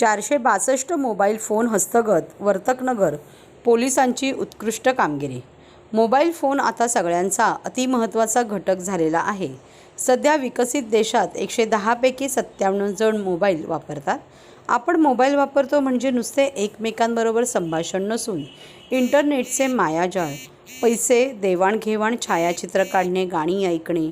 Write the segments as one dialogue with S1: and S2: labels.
S1: चारशे बासष्ट mobile phone हस्तगत वर्तकनगर पोलिसांची उत्कृष्ट कामगिरी. मोबाईल फोन आता सगळ्यांचा अतिमहत्त्वाचा घटक झालेला आहे. सध्या विकसित देशात एकशे दहापैकी सत्त्याण्णव जण मोबाईल वापरतात. आपण मोबाईल वापरतो म्हणजे नुसते एकमेकांबरोबर संभाषण नसून इंटरनेटचे मायाजाळ पैसे देवाणघेवाण छायाचित्र काढणे गाणी ऐकणे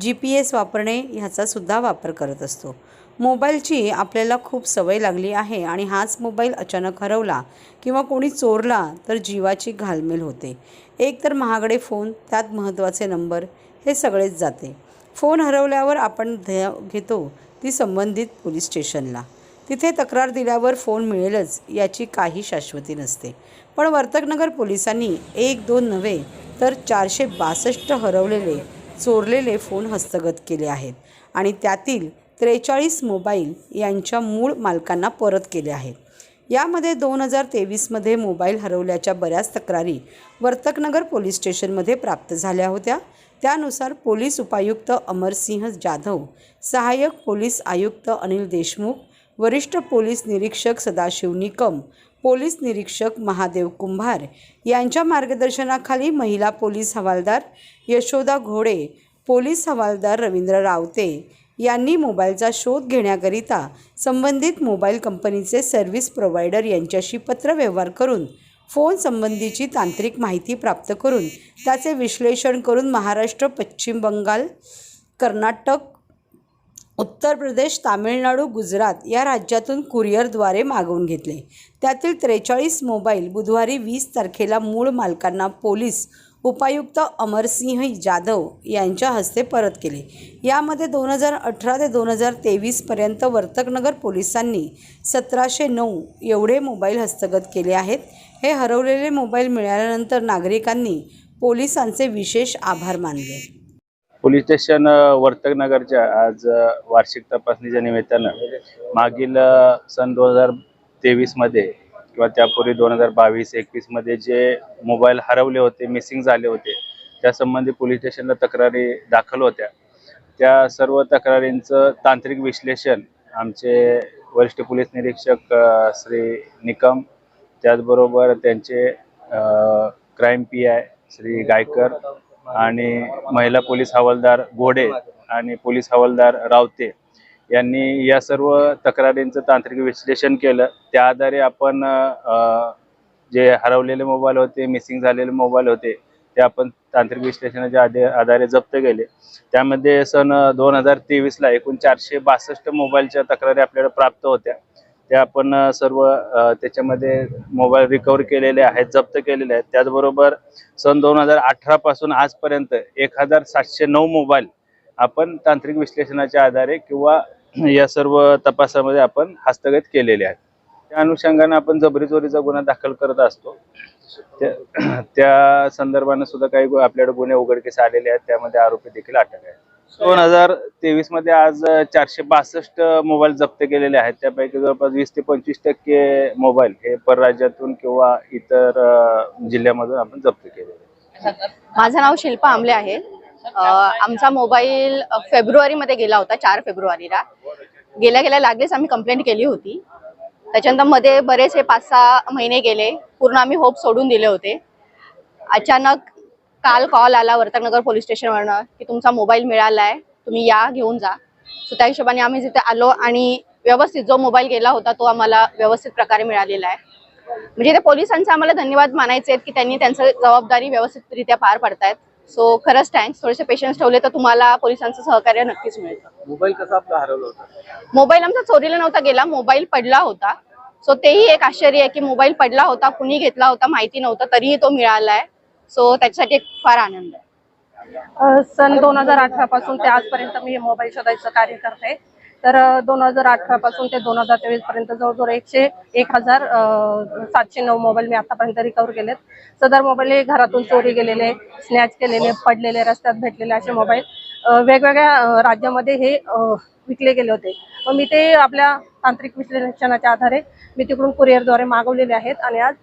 S1: जी पी एस वापरणे ह्याचासुद्धा वापर करत असतो. मोबाईलची आपल्याला खूप सवय लागली आहे आणि हाच मोबाईल अचानक हरवला किंवा कोणी चोरला तर जीवाची घालमेल होते. एक तर महागडे फोन त्यात महत्त्वाचे नंबर हे सगळेच जाते. फोन हरवल्यावर आपण ध घेतो ती संबंधित पोलीस स्टेशनला. तिथे तक्रार दिल्यावर फोन मिळेलच याची काही शाश्वती नसते. पण वर्तकनगर पोलिसांनी एक दोन नव्हे तर चारशे बासष्ट हरवलेले चोरलेले फोन हस्तगत केले आहेत आणि त्यातील त्रेचाळीस मोबाईल यांच्या मूळ मालकांना परत केले आहेत. यामध्ये दोन हजार तेवीसमध्ये मोबाईल हरवल्याच्या बऱ्याच तक्रारी वर्तकनगर पोलीस स्टेशनमध्ये प्राप्त झाल्या होत्या. त्यानुसार पोलीस उपायुक्त अमरसिंह जाधव सहाय्यक पोलीस आयुक्त अनिल देशमुख वरिष्ठ पोलीस निरीक्षक सदाशिव निकम पोलीस निरीक्षक महादेव कुंभार यांच्या मार्गदर्शनाखाली महिला पोलीस हवालदार यशोदा घोडे पोलीस हवालदार रवींद्र रावते यांनी मोबाईलचा शोध घेण्याकरिता संबंधित मोबाईल कंपनीचे सर्व्हिस प्रोव्हायडर यांच्याशी पत्रव्यवहार करून फोन संबंधीची तांत्रिक माहिती प्राप्त करून त्याचे विश्लेषण करून महाराष्ट्र पश्चिम बंगाल कर्नाटक उत्तर प्रदेश तामिळनाडू गुजरात या राज्यातून कुरिअरद्वारे मागवून घेतले. त्यातील त्रेचाळीस मोबाईल बुधवारी वीस तारखेला मूळ मालकांना पोलीस उपायुक्त अमरसिंह जाधव यांच्या हस्ते परत केले. यामध्ये दोन हजार अठरा ते दोन हजार तेवीसपर्यंत वर्तकनगर पोलिसांनी सतराशे नऊ एवढे मोबाईल हस्तगत केले आहेत. हे हरवलेले मोबाईल मिळाल्यानंतर नागरिकांनी पोलिसांचे विशेष आभार मानले.
S2: पोलीस स्टेशन वर्तकनगरच्या आज वार्षिक तपासणीच्या निमित्तानं मागील सन दोन हजार तेवीसमध्ये किंवा त्यापूर्वी दोन हजार बावीस एकवीसमध्ये जे मोबाईल हरवले होते मिसिंग झाले होते त्यासंबंधी पोलीस स्टेशनला तक्रारी दाखल होत्या. त्या सर्व तक्रारींचं तांत्रिक विश्लेषण आमचे वरिष्ठ पोलीस निरीक्षक श्री निकम त्याचबरोबर त्यांचे crime P I Shri Gaikar आणि महिला पोलीस हवालदार घोडे आणि पोलीस हवालदार रावते यांनी या सर्व तक्रारींचं तांत्रिक विश्लेषण केलं. त्या आधारे आपण जे हरवलेले मोबाईल होते मिसिंग झालेले मोबाईल होते ते आपण तांत्रिक विश्लेषणाच्या आधे आधारे जप्त केले. त्यामध्ये सन दोन हजार तेवीसला एकूण चारशे बासष्ट मोबाईलच्या तक्रारी आपल्याला प्राप्त होत्या. त्या आपण सर्व त्याच्यामध्ये मोबाईल रिकवर केलेले आहेत जप्त केलेले आहेत. त्याचबरोबर सन दोन हजार अठरापासून आजपर्यंत एक हजार सातशे नऊ मोबाईल आपण तांत्रिक विश्लेषणाच्या आधारे किंवा या सर्व तपासामध्ये आपण हस्तगत केलेले आहेत. त्या अनुषंगाने आपण जबरी चोरीचा गुन्हा दाखल करत असतो. त्या- त्या संदर्भाने सुद्धा काही आपल्याकडे गुन्हे उघडकीस आलेले आहेत. त्यामध्ये आरोपी देखील अटक आहे दोन हजार तेवीसमध्ये आज चारशे बासष्ट मोबाईल जप्त केलेले आहेत. त्यापैकी जवळपास वीस ते पंचवीस टक्के मोबाईल हे परराज्यातून किंवा इतर जिल्ह्यामधून आपण जप्त केलेले
S3: माझं नाव शिल्पा आमले आहे. आमचा मोबाईल फेब्रुवारी फेब्रुवारीमध्ये गेला होता चार फेब्रुवारीला. गेल्या गेल्या लागलीच आम्ही कंप्लेंट केली होती. त्याच्यानंतरमध्ये बरेचसे पाच सहा महिने गेले. पूर्ण आम्ही होप सोडून दिले होते. अचानक काल कॉल आला वर्तकनगर पोलीस स्टेशनवरनं की तुमचा मोबाईल मिळाला आहे तुम्ही या घेऊन जा. सो त्या हिशोबाने आम्ही जिथे आलो आणि व्यवस्थित जो मोबाईल गेला होता तो आम्हाला व्यवस्थित प्रकारे मिळालेला आहे. म्हणजे ते पोलिसांचा आम्हाला धन्यवाद मानायचे आहेत की त्यांनी त्यांचं जबाबदारी व्यवस्थितरित्या पार पाडतायत. सो खरंच थँक्स थोडेसे पेशन्स ठेवले तर तुम्हाला पोलिसांचं सहकार्य नक्कीच मिळतं.
S4: मोबाईल कसा आपला हरवला होता?
S3: मोबाईल आमचा चोरीला नव्हता गेला मोबाईल पडला होता. सो तेही एक आश्चर्य आहे की मोबाईल पडला होता कुणी घेतला होता माहिती नव्हतं तरीही तो मिळालाय. सो त्याच्यासाठी एक फार आनंद आहे.
S5: सन दोन हजार अठरा पासून ते आजपर्यंत मी हे मोबाईल शोधायचं कार्य करते. तर दोन हजार अठरा पासून ते दोन हजार तेवीस पर्यंत जवळजवळ एकशे एक हजार सातशे नऊ मोबाईल मी आतापर्यंत रिकवर केलेत. सदर मोबाईल हे घरातून चोरी गेलेले स्नॅच केलेले पडलेले रस्त्यात भेटलेले असे मोबाईल वेगवेगळ्या राज्यामध्ये हे विकले गेले होते. मग मी ते आपल्या तांत्रिक विश्लेषणाच्या आधारे मी तिकडून कुरिअरद्वारे मागवलेले आहेत आणि आज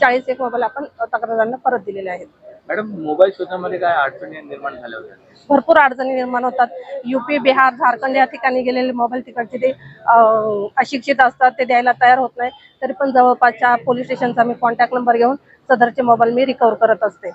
S5: चाळीस एक मोबाईल आपण तक्रारदारांना परत दिलेले आहेत.
S4: मॅडम मोबाईल शोधामध्ये काय अडचणी निर्माण झाल्या होत्या?
S5: भरपूर अडचणी निर्माण होतात. युपी बिहार झारखंड या ठिकाणी गेलेले मोबाईल तिकडचे ते अं, अशिक्षित असतात ते द्यायला तयार होत नाही. तरी पण जवळपासच्या पोलीस स्टेशनचा मी कॉन्टॅक्ट नंबर घेऊन सदरचे मोबाईल मी रिकवर करत असते.